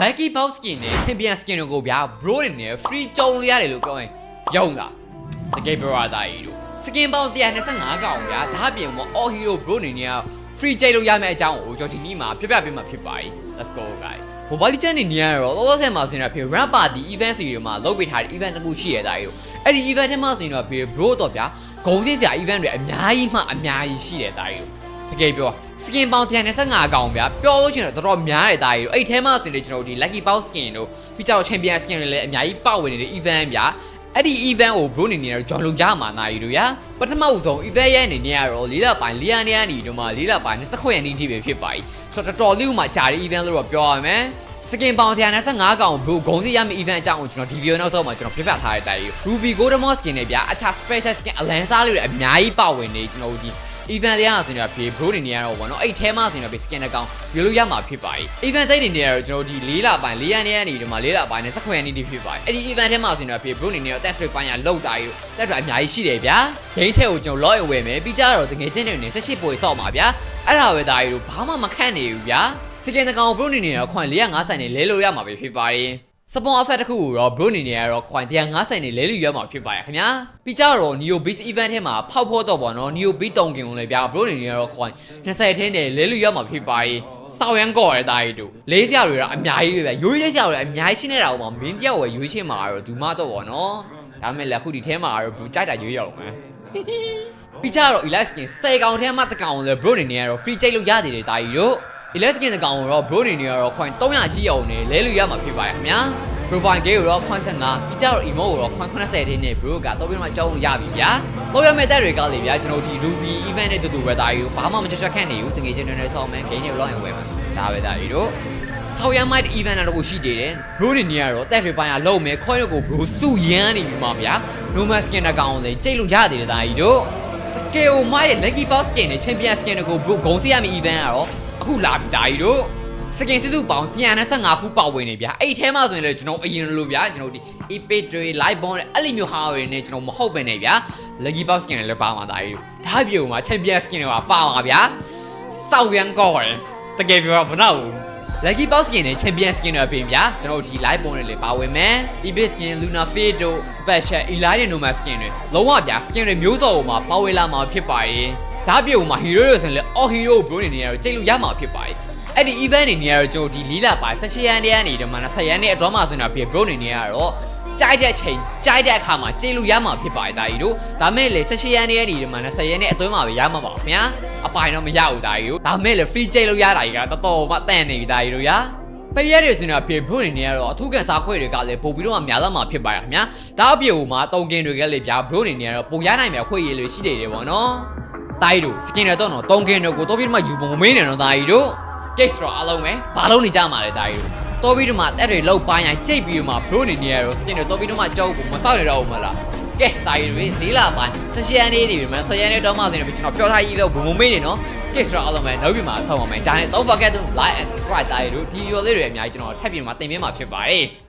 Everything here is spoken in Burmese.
lucky box skin နဲ့ champion skin တို့ကိုဗျာ bro တွေနဲ့ free ကြုံလို့ရတယ်လို့ပြောရင်ယုံလားတကယ်ပြောရတာကြီးတို့ skin ပေါင်း125ကောင်ဗျာဒါအပြင်မှာ all hero bro တွေနဲ့ free ကြိတ်လို့ရမယ့်အကြောင်းကိုကျွန်တော်ဒီနေ့မှာပြပြပေးမှာဖြစ်ပါ යි let's go guys ဘိုဘလီချန်နေနေရတော့လောလောဆယ်မှာဆိုရင်တော့ဖြစ် rap party event series မှာလုပ်ပေးထားတဲ့ event တစ်ခုရှိရတာကြီးတို့အဲ့ဒီ event ထဲမှာဆိုရင်တော့ဖြစ် bro တော့ဗျာဂုံစင်းစရာ event တွေအများကြီးမှအများကြီးရှိတယ်တာကြီးတို့တကယ်ပြော skin ပေါင်း125ကောင်ဗျာပြောလို့ချင်တော့တော်တော်များတယ်တာကြီးတို့အဲ့ထဲမှာဆိုရင်ကျွန်တော်တို့ဒီ lucky box skin တို့ပြီးကြတော့ champion skin တွေလည်းအများကြီးပေါဝင်နေတဲ့ event ဗျာအဲ့ဒီ event ကို bro နေနေတော့ကျွန်တော်ရမှာနာရီတို့ရာပထမဦးဆုံး event ရဲ့အနေနဲ့ကတော့လေးလပိုင်းလေးရနေရနေတို့မှာလေးလပိုင်း29ရက်နေ့ထိပဲဖြစ်ပါ යි ဆိုတော့တော်တော်လေးဥမှာဂျာရီ event လို့တော့ပြောရမယ်စကင်ပေါင်125ကောင်ဘို့ဂုံစီရမယ့် event အကြောင်းကိုကျွန်တော်ဒီဗီဒီယိုနောက်ဆုံးမှာကျွန်တော်ပြပြထားတဲ့အတိုင်း Ruby Golden skin နဲ့ဗျာအခြား special skin အလန်စားလေးတွေအများကြီးပါဝင်နေကျွန်တော်တို့ဒီ event လေးရဆိုရင်တော့ဖေဘရိုးတွေနေရတော့ဘောနော်အဲ့ထဲမှာဆိုရင်တော့ဖေ skin အကောင်ယူလို့ရမှာဖြစ်ပါ යි event သိတွေနေရတော့ကျွန်တော်တို့ဒီ၄လပိုင်း၄ရက်နေရနေဒီမှာ၄လပိုင်းနဲ့၁9ရက်နေ့ထိဖြစ်ပါ යි အဲ့ဒီ event ထဲမှာဆိုရင်တော့ဖေဘရိုးနေနေတော့ test တွေပိုင်းရလောက်တာယူတက်တွေအများကြီးရှိတယ်ဗျာ game ထဲကိုကျွန်တော် log in ဝယ်မယ်ပြီးကြတော့တကယ်ချင်းတွေနေ18ပိုဆော့မှာဗျာအဲ့ဒါပဲဒါကြီးတို့ဘာမှမခန့်နေဘူးဗျာစကင်တကောင်ဘရိုနေနေတော့ခွန်450နဲ့လဲလို့ရမှာပဲဖြစ်ပါတယ် စပွန်အဖက်တစ်ခုကိုတော့ဘရိုနေနေရတော့ခွန်150နဲ့လဲလို့ရမှာဖြစ်ပါရဲ့ခင်ဗျာပြီးကြတော့ Neo Base Event ထဲမှာဖောက်ဖို့တော့ပေါ့နော် Neo Base တုံကင်ကိုလည်းဗျာဘရိုနေနေရတော့ခွန်20ထင်းနဲ့လဲလို့ရမှာဖြစ်ပါရဲ့စောက်ရန်ကော်ရတာကြီးတို့လေးစရာတွေတော့အများကြီးပဲဗျာရိုးရိုးစရာတွေအများကြီးရှင်းနေတာပေါ့မင်းတယောက်ဝယ်ရွေးချင်းမှာတော့ဒူမတော့ပေါ့နော်ဒါမဲ့လည်းခုဒီထဲမှာတော့ဘူးကြိုက်တာရွေးရအောင်မယ်ပြီးကြတော့ Elite Skin 10ကောင်ထဲမှာတစ်ကောင်လည်း bro နေနေရတော့ free ကြိတ်လို့ရသေးတယ်တာကြီးတို့ Elite Skin တစ်ကောင်ကိုတော့ bro နေနေရတော့ coin 300ချီအောင်နဲ့လဲလို့ရမှာဖြစ်ပါရဲ့ခင်ဗျာ profile game ကိုတော့ coin 15ပြီးကြတော့ emote ကိုတော့ coin 80တင်းနဲ့ bro ကတော့ပြီးတော့ကြောင်းလို့ရပြီဗျာတော့ရမယ့်တက်တွေကလေဗျာကျွန်တော်ဒီ Ruby event နဲ့တူတူပဲတာကြီးတို့ဘာမှမချက်ချက်ခန့်နေဘူးတကယ်ချင်းနေနေဆောင်းမယ် game တွေ log in ဝယ်မှာဒါပဲတာကြီးတို့ဆောက်ရမိုက် event တော့ရှိသေးတယ် bro နေနေရတော့တက်တွေပိုင်းကလုံးမယ် coin ကို bro စုရမ်းနေပြီမှာဗျာ normal skin တစ်ကောင်လည်းကြိတ်လို့ရသေးတယ်တာကြီးတို့ KO မိုက်တဲ့ lucky box skin နဲ့ champion skin တွေကို bro ဂုံစီရမယ့် event ကတော့ အခုလာပြီတာကြီးတို့ skin စစ်စုပေါင်း125ခုပါဝင်နေဗျာအဲ့ထဲမှာဆိုရင်လည်းကျွန်တော်အရင်လိုဗျာကျွန်တော်ဒီ epic တွေ live bond တွေအဲ့လိုမျိုးဟာတွေနဲ့ကျွန်တော်မဟုတ်ပဲနေဗျာ lucky box skin တွေလည်းပါမှာတာကြီးတို့ဒါပြုံမှာ champion skin တွေကပါမှာဗျာစောက်ရန်ကောတယ်တကယ်ပြောတာမနာဘူး lucky box skin နဲ့ champion skin တွေပြင်ဗျာကျွန်တော်တို့ဒီ live bond တွေလည်းပါဝင်မယ် epic skin luna fade တို့ special elite normal skin တွေလုံးဝဗျာ skin တွေမျိုးစုံပေါ်မှာပါဝင်လာမှာဖြစ်ပါရဲ့ ဒါပြုံမှာ hero တွေဆိုရင်လည်း all hero ဘိုးနေနေရတော့ကြိတ်လို့ရမှာဖြစ်ပါရဲ့အဲ့ဒီ event နေနေရတော့ကျွန်တော်ဒီလီလာပိုင်း16ရက်နေ့ကနေဒီမှာ20ရက်နေ့အတွင်းမှာဆိုရင်တော့ပြ bro နေနေရတော့ကြိုက်တဲ့ချိန်ကြိုက်တဲ့အခါမှာကြိတ်လို့ရမှာဖြစ်ပါတယ်ဒါကြီးတို့ဒါမဲ့လေ16ရက်နေ့ကနေဒီမှာ20ရက်နေ့အတွင်းမှာပဲရမှာပါခင်ဗျာအပိုင်တော့မရဘူးဒါကြီးတို့ဒါမဲ့လေ free ကြိတ်လို့ရတာကြီးကတော်တော်မှတန်နေပြီဒါကြီးတို့ရာပရက်တွေဆိုရင်တော့ပြေဖို့နေနေရတော့အထူးကန်စားခွဲတွေကလည်းပို့ပြီးတော့များလာမှာဖြစ်ပါရခင်ဗျာဒါအပြေဟိုမှာတုံကင်တွေကလည်းဗျာဘရိုနေနေရတော့ပုံရနိုင်မယ့်ခွေရည်လေးရှိတယ်တယ်ပေါ့နော် တိုင်းတို့စကင်တွေတော့တော့တုံကင်တွေကိုတော့ပြီးတော့မှယူပုံမမင်းနေတော့တိုင်းတို့ case တော့အားလုံးပဲဘာလုံးနေကြမှာလဲတိုင်းတို့တော့ပြီးတော့မှတက်တွေလောက်ပိုင်းရင်ကြိတ်ပြီးတော့မှဘရိုနေနေရတော့စကင်တွေတော့ပြီးတော့မှကြောက်ကိုမဆောက်နေတော့ဘူးမလားကဲတိုင်းတွေလေးလာပိုင်းဆက်ရှန်နေနေပြီမဆက်ရန်နေတော့မှဆိုရင်ကျွန်တော်ပြောထားကြီးတော့ဘုံမမင်းနေနော် case တော့အားလုံးပဲနောက်ပြီးမှဆောက်ပါမယ်ဒါနဲ့ don't forget to like and subscribe တိုင်းတို့ဒီ video လေးတွေအများကြီးကျွန်တော်ထပ်ပြီးမှတင်ပေးမှာဖြစ်ပါတယ်